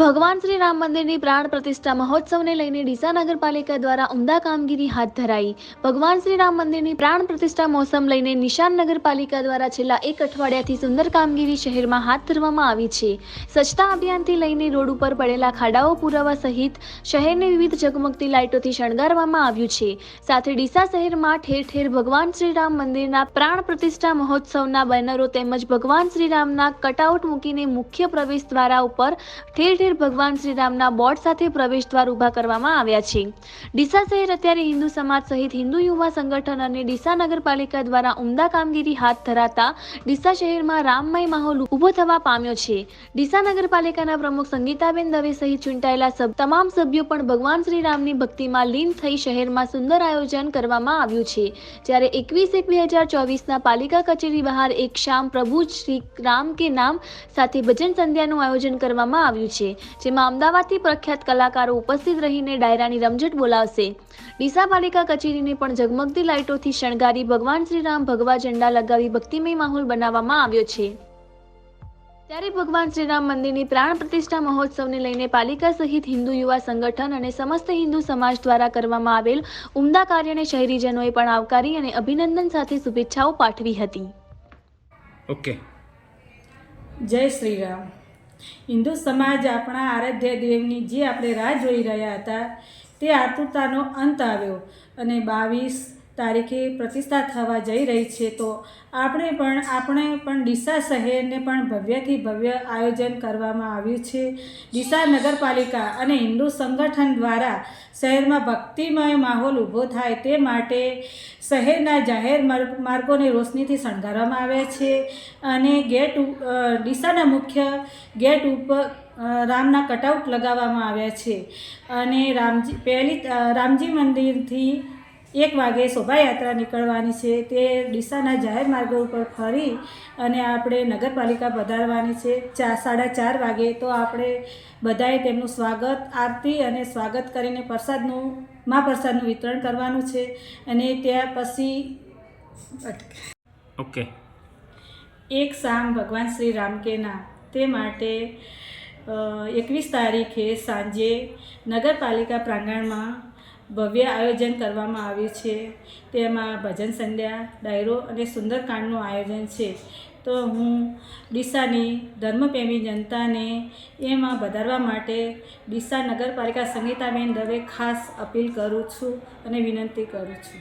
ભગવાન શ્રી રામ મંદિરની પ્રાણ પ્રતિષ્ઠા મહોત્સવને લઈને ડીસા નગરપાલિકા દ્વારા ઉમદા કામગીરી હાથ ધરાઈ. ભગવાન શ્રી રામ મંદિરની પ્રાણ પ્રતિષ્ઠા મોસમ લઈને નિશાન નગરપાલિકા દ્વારા છેલ્લા એક અઠવાડિયાથી સુંદર કામગીરી શહેરમાં હાથ ધરવામાં આવી છે. સ્વચ્છતા અભિયાનથી લઈને રોડ ઉપર પડેલા ખાડાઓ પુરાવા સહિત શહેરને વિવિધ ઝગમગતી લાઇટોથી શણગારવામાં આવ્યું છે. સાથે ડીસા શહેરમાં ઠેર ઠેર ભગવાન શ્રી રામ મંદિરના પ્રાણ પ્રતિષ્ઠા મહોત્સવના બેનરો તેમજ ભગવાન શ્રી રામના કટઆઉટ મૂકીને મુખ્ય પ્રવેશ દ્વારા ઉપર ઠેર ઠેર ભગવાન શ્રી રામના બોર્ડ સાથે પ્રવેશ દ્વાર ઊભા કરવામાં આવ્યા છે. ડીસા શહેર અત્યારે હિન્દુ સમાજ સહિત હિન્દુ યુવા સંગઠન અને ડીસા નગરપાલિકા દ્વારા ઉમદા કામગીરી હાથ ધરાતા ડીસા શહેરમાં રામમય માહોલ ઊભો થવા પામ્યો છે. ડીસા નગરપાલિકાના પ્રમુખ સંગીતાબેન દવે સહિત ચૂંટાયેલા તમામ સભ્યો પણ ભગવાન શ્રી રામની ભક્તિમાં લીન થઈ શહેરમાં સુંદર આયોજન કરવામાં આવ્યું છે. જ્યારે એકવીસ એક બે હજાર ચોવીસના પાલિકા કચેરી બહાર એક શામ પ્રભુ શ્રી રામ કે નામ સાથે ભજન સંધ્યાનું આયોજન કરવામાં આવ્યું છે. જેમાં અમદાવાદથી પ્રખ્યાત કલાકારો ઉપસ્થિત રહીને ડાયરાની રમઝટ બોલાવશે. ડીસા પાલિકા કચેરીને પણ ઝગમગતી લાઇટોથી શણગારી ભગવાન શ્રીરામ ભગવા ઝંડા લગાવી ભક્તિમય માહોલ બનાવવામાં આવ્યો છે. ત્યારે ભગવાન શ્રીરામ મંદિરની પ્રાણ પ્રતિષ્ઠા મહોત્સવને લઈને પાલિકા સહિત હિન્દુ યુવા સંગઠન અને સમસ્ત હિન્દુ સમાજ દ્વારા કરવામાં આવેલ ઉમદા કાર્યને શહેરીજનોએ પણ આવકારી અને અભિનંદન સાથે શુભેચ્છાઓ પાઠવી હતી. ઓકે જય શ્રી રામ હિન્દુ સમાજ આપણા આરાધ્ય દેવની જે આપણે રાહ જોઈ રહ્યા હતા તે આતુરતાનો અંત આવ્યો અને બાવીસ તારીખે પ્રતિષ્ઠા થવા જઈ રહી છે, તો આપણે પણ આપણે પણ ડીસા શહેરને પણ ભવ્યથી ભવ્ય આયોજન કરવામાં આવ્યું છે. ડીસા નગરપાલિકા અને હિન્દુ સંગઠન દ્વારા શહેરમાં ભક્તિમય માહોલ ઊભો થાય તે માટે શહેરના જાહેર માર્ગ- માર્ગોને રોશનીથી શણગારવામાં આવ્યા છે અને ગેટ ડીસાના મુખ્ય ગેટ ઉપર રામના કટઆઉટ લગાવવામાં આવ્યા છે. અને રામજી, પહેલી રામજી મંદિરથી એક વાગે શોભાયાત્રા નીકળવાની છે. તે ડીસાના જાહેર માર્ગો ઉપર ફરી અને આપણે નગરપાલિકા પધારવાની છે. ચા સાડા ચાર વાગે તો આપણે બધાએ તેમનું સ્વાગત આરતી અને સ્વાગત કરીને પ્રસાદનું મહાપ્રસાદનું વિતરણ કરવાનું છે અને ત્યાર પછી ઓકે. એક શામ ભગવાન શ્રી રામ કે નામ તે માટે એકવીસ તારીખે સાંજે નગરપાલિકા પ્રાંગણમાં ભવ્ય આયોજન કરવામાં આવ્યું છે. તેમાં ભજન સંધ્યા, ડાયરો અને સુંદરકાંડનું આયોજન છે. તો હું ડીસાની ધર્મપ્રેમી જનતાને એમાં વધારવા માટે ડીસા નગરપાલિકા સંગીતાબેન દવે ખાસ અપીલ કરું છું અને વિનંતી કરું છું.